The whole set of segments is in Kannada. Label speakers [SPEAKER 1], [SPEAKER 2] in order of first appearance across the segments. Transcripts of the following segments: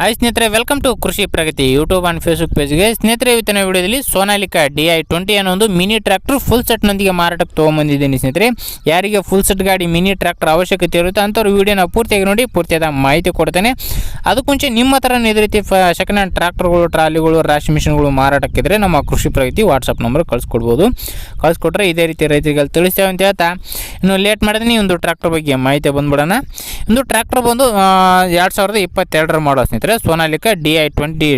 [SPEAKER 1] ಹಾಯ್ ಸ್ನೇಹಿತರೆ welcome to Krishi Pragati YouTube and Facebook ಪೇಜ್ಗೆ ಸ್ನೇಹಿತರೆ, ಇವತ್ತಿನ ವಿಡಿಯೋದಲ್ಲಿ ಸೋನಾಲಿಕಾ ಡಿ ಐ ಟ್ವೆಂಟಿ ಅನ್ನೋ ಒಂದು ಮಿನಿ ಟ್ರ್ಯಾಕ್ಟರ್ ಫುಲ್ ಸೆಟ್ನೊಂದಿಗೆ ಮಾರಾಟಕ್ಕೆ ತೊಗೊಂಬಂದಿದ್ದೀನಿ ಸ್ನೇಹಿತರೆ. ಯಾರಿಗೆ ಫುಲ್ ಸೆಟ್ ಗಾಡಿ ಮಿನಿ ಟ್ರ್ಯಾಕ್ಟರ್ ಅವಶ್ಯಕತೆ ಇರುತ್ತೆ ಅಂಥವ್ರು ವೀಡಿಯೋನ ಪೂರ್ತಿಯಾಗಿ ನೋಡಿ, ಪೂರ್ತಿಯಾದ ಮಾಹಿತಿ ಕೊಡ್ತೇನೆ. ಅದಕ್ಕೆ ಮುಂಚೆ ನಿಮ್ಮ ಹತ್ರ ಇದೇ ರೀತಿ ಫ ಸೆಕೆಂಡ್ ಹ್ಯಾಂಡ್ ಟ್ರ್ಯಾಕ್ಟರ್ಗಳು ಟ್ರಾಲಿಗಳು, ರಾಶಿ ಮಿಷಿನ್ಗಳು ಮಾರಾಟಕ್ಕಿದ್ರೆ ನಮ್ಮ ಕೃಷಿ ಪ್ರಗತಿ ವಾಟ್ಸಪ್ ನಂಬರ್ ಕಳಿಸ್ಕೊಡ್ಬೋದು. ಕಳಿಸ್ಕೊಟ್ರೆ ಇದೇ ರೀತಿ ರೈತರಿಗೆ ತಿಳಿಸ್ತೇವೆ ಅಂತ ಹೇಳ್ತಾ. ಇನ್ನು ಲೇಟ್ ಮಾಡಿದ್ರೆ ಒಂದು ಟ್ರ್ಯಾಕ್ಟರ್ ಬಗ್ಗೆ ಮಾಹಿತಿ ಬಂದ್ಬಿಡೋಣ. ಒಂದು ಟ್ರ್ಯಾಕ್ಟರ್ ಬಂದು ಎರಡು ಸಾವಿರದ ಇಪ್ಪತ್ತೆರಡರ ಮಾಡೋ ಸ್ನೇಹಿತರೆ. Sonalika D I twenty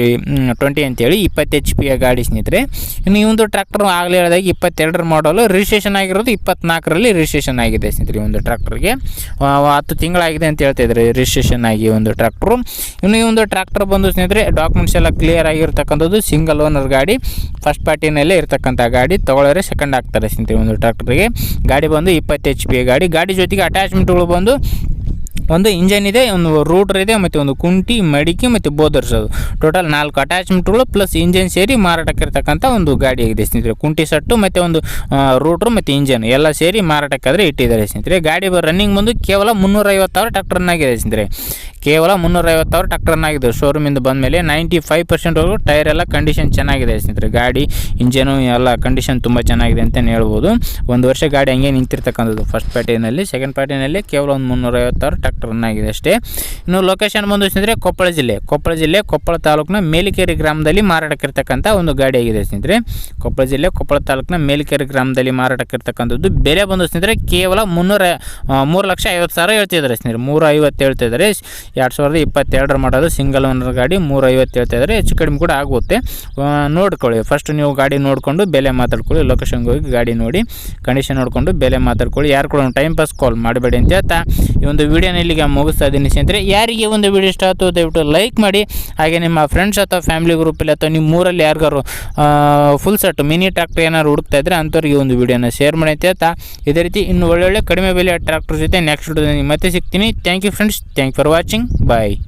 [SPEAKER 1] twenty ಅಂತೇಳಿ ಇಪ್ಪತ್ತು ಎಚ್ ಪಿಯ ಗಾಡಿ ಸ್ನೇಹಿತರೆ. ಇನ್ನು ಈ ಒಂದು ಟ್ರ್ಯಾಕ್ಟರ್ ಆಗಲೇ ಹೇಳಿದಾಗ ಇಪ್ಪತ್ತೆರಡರ ಮಾಡಲು ರಿಜಿಸ್ಟ್ರೇಷನ್ ಆಗಿರೋದು ಇಪ್ಪತ್ನಾಲ್ಕರಲ್ಲಿ ರಿಜಿಸ್ಟ್ರೇಷನ್ ಆಗಿದೆ ಸ್ನೇಹಿತರೆ ಈ ಒಂದು ಟ್ರ್ಯಾಕ್ಟರ್ಗೆ. ಹತ್ತು ತಿಂಗಳಾಗಿದೆ ಅಂತ ಹೇಳ್ತಾ ಇದ್ದಾರೆ ರಿಜಿಸ್ಟ್ರೇಷನ್ ಆಗಿ ಒಂದು ಟ್ರ್ಯಾಕ್ಟ್ರು. ಇನ್ನು ಈ ಒಂದು ಟ್ರ್ಯಾಕ್ಟರ್ ಬಂದು ಸ್ನೇಹಿತರೆ ಡಾಕ್ಯುಮೆಂಟ್ಸ್ ಎಲ್ಲ ಕ್ಲಿಯರ್ ಆಗಿರ್ತಕ್ಕಂಥದ್ದು ಸಿಂಗಲ್ ಓನರ್ ಗಾಡಿ ಫಸ್ಟ್ ಪಾರ್ಟಿನಲ್ಲೇ ಇರ್ತಕ್ಕಂಥ ಗಾಡಿ, ತೊಗೊಳ್ಳೋರೆ ಸೆಕೆಂಡ್ ಆಗ್ತಾರೆ ಸ್ನೇಹಿತರೆ ಒಂದು ಟ್ರ್ಯಾಕ್ಟರ್ಗೆ. ಗಾಡಿ ಬಂದು ಇಪ್ಪತ್ತು ಎಚ್ ಪಿ ಗಾಡಿ. ಗಾಡಿ ಜೊತೆಗೆ ಅಟ್ಯಾಚ್ಮೆಂಟ್ಗಳು ಬಂದು ಒಂದು ಇಂಜನ್ ಇದೆ, ಒಂದು ರೂಟರ್ ಇದೆ, ಮತ್ತು ಒಂದು ಕುಂಟಿ, ಮಡಿಕೆ ಮತ್ತು ಬೋದರ್ಸ್ ಅದು ಟೋಟಲ್ ನಾಲ್ಕು ಅಟ್ಯಾಚ್ಮೆಂಟ್ಗಳು ಪ್ಲಸ್ ಇಂಜನ್ ಸೇರಿ ಮಾರಾಟಕ್ಕಿರ್ತಕ್ಕಂಥ ಒಂದು ಗಾಡಿ ಆಗಿದೆ ಸ್ನೇಹಿತರೆ. ಕುಂಟಿ ಸಟ್ಟು ಮತ್ತು ಒಂದು ರೂಟ್ರು ಮತ್ತು ಇಂಜನ್ ಎಲ್ಲ ಸೇರಿ ಮಾರಾಟಕ್ಕಾದರೆ ಇಟ್ಟಿದ್ದಾರೆ ಸ್ನೇಹಿತರೆ. ಗಾಡಿ ರನ್ನಿಂಗ್ ಬಂದು ಕೇವಲ ಮುನ್ನೂರೈವತ್ತು ಸಾವಿರ ಟ್ರಾಕ್ಟರ್ನಾಗಿದೆ ಸ್ನೇಹಿತರೆ. ಕೇವಲ ಮುನ್ನೂರೈವತ್ತು ಸಾವಿರ ಟ್ರ್ಯಾಕ್ಟರ್ನಾಗಿದೆ ಶೋರೂಮಿಂದ ಬಂದಮೇಲೆ ನೈಂಟಿ ಫೈವ್ ಪರ್ಸೆಂಟ್ವರೆಗೂ ಟೈರ್ ಎಲ್ಲ ಕಂಡೀಷನ್ ಚೆನ್ನಾಗಿದೆ ಸ್ನೇಹಿತರೆ. ಗಾಡಿ ಇಂಜನು ಎಲ್ಲ ಕಂಡೀಷನ್ ತುಂಬ ಚೆನ್ನಾಗಿದೆ ಅಂತಲೇ ಹೇಳ್ಬೋದು. ಒಂದು ವರ್ಷ ಗಾಡಿ ಹಂಗೆ ನಿಂತಿರ್ತಕ್ಕಂಥದ್ದು ಫಸ್ಟ್ ಪಾರ್ಟಿನಲ್ಲಿ ಸೆಕೆಂಡ್ ಪಾರ್ಟಿನಲ್ಲಿ ಕೇವಲ ಒಂದು ಮುನ್ನೂರೈವತ್ತು ಸಾವಿರ ಟ್ರಾಕ್ಟರ್ ಆಗಿದೆ ಅಷ್ಟೇ. ಇನ್ನು ಲೊಕೇಶನ್ ಬಂದು ಸ್ನೇಹಿತರೆ, ಕೊಪ್ಪಳ ಜಿಲ್ಲೆ. ಕೊಪ್ಪಳ ಜಿಲ್ಲೆ ಕೊಪ್ಪಳ ತಾಲೂಕಿನ ಮೇಲಿಕೇರಿ ಗ್ರಾಮದಲ್ಲಿ ಮಾರಾಟಕ್ಕಿರ್ತಕ್ಕಂಥ ಒಂದು ಗಾಡಿ ಆಗಿದೆ ಸ್ನೇಹಿತರೆ. ಕೊಪ್ಪಳ ಜಿಲ್ಲೆ ಕೊಪ್ಪಳ ತಾಲೂಕಿನ ಮೇಲಿಕೇರಿ ಗ್ರಾಮದಲ್ಲಿ ಮಾರಾಟಕ್ಕಿರ್ತಕ್ಕಂಥದ್ದು. ಬೆಲೆ ಬಂದು ಸ್ನೇಹಿತರೆ ಕೇವಲ ಮುನ್ನೂರ, ಮೂರು ಲಕ್ಷ ಐವತ್ತು ಸಾವಿರ ಹೇಳ್ತಿದ್ದಾರೆ ಸ್ನೇಹಿತರೆ. ಮೂರು ಐವತ್ತು ಹೇಳ್ತಿದ್ದಾರೆ. ಎರಡು ಸಾವಿರದ ಇಪ್ಪತ್ತೆರಡರ ಮಾಡೋದು ಸಿಂಗಲ್ ಓನರ್ ಗಾಡಿ ಮೂರು ಐವತ್ತು ಹೇಳ್ತಿದ್ದಾರೆ ಹೆಚ್ಚು ಕಡಿಮೆ ಕೂಡ ಆಗುತ್ತೆ. ನೋಡ್ಕೊಳ್ಳಿ. ಫಸ್ಟ್ ನೀವು ಗಾಡಿ ನೋಡಿಕೊಂಡು ಬೆಲೆ ಮಾತಾಡ್ಕೊಳ್ಳಿ. ಲೊಕೇಶನ್ಗೆ ಹೋಗಿ ಗಾಡಿ ನೋಡಿ. ಕಂಡೀಷನ್ ನೋಡಿಕೊಂಡು ಬೆಲೆ ಮಾತಾಡ್ಕೊಳ್ಳಿ. ಯಾರು ಕೂಡ ಟೈಮ್ ಪಾಸ್ ಕಾಲ್ ಮಾಡಬೇಡಿ ಅಂತ ಹೇಳ್ತಾ ಈ ಒಂದು ವಿಡಿಯೋನ ಇಲ್ಲಿಗೆ ಮುಗಿಸ್ತಾ ಇದ್ದೀನಿ ಸ್ನೇಹಿತರೆ. ಯಾರಿಗೆ ಒಂದು ವಿಡಿಯೋ ಇಷ್ಟ ಆಯಿತು, ದಯವಿಟ್ಟು ಲೈಕ್ ಮಾಡಿ. ಹಾಗೆ ನಿಮ್ಮ ಫ್ರೆಂಡ್ಸ್ ಅಥವಾ ಫ್ಯಾಮಿಲಿ ಗ್ರೂಪಲ್ಲಿ ಅಥವಾ ನಿಮ್ಮ ಊರಲ್ಲಿ ಯಾರಿಗಾರು ಫುಲ್ ಸೆಟ್ ಮಿನಿ ಟ್ರ್ಯಾಕ್ಟರ್ ಏನಾದ್ರು ಹುಡುಕ್ತಾ ಇದ್ದರೆ ಅಂಥವ್ರಿಗೆ ಒಂದು ವಿಡಿಯೋನ ಶೇರ್ ಮಾಡಿ ಅಂತ ಹೇಳ್ತಾ. ಇದೇ ರೀತಿ ಇನ್ನು ಒಳ್ಳೊಳ್ಳೆ ಕಡಿಮೆ ಬೆಲೆಯ ಟ್ರ್ಯಾಕ್ಟರ್ ಜೊತೆ ನೆಕ್ಸ್ಟ್ ಮತ್ತೆ ಸಿಗ್ತೀನಿ. Thank you friends thank for watching Bye.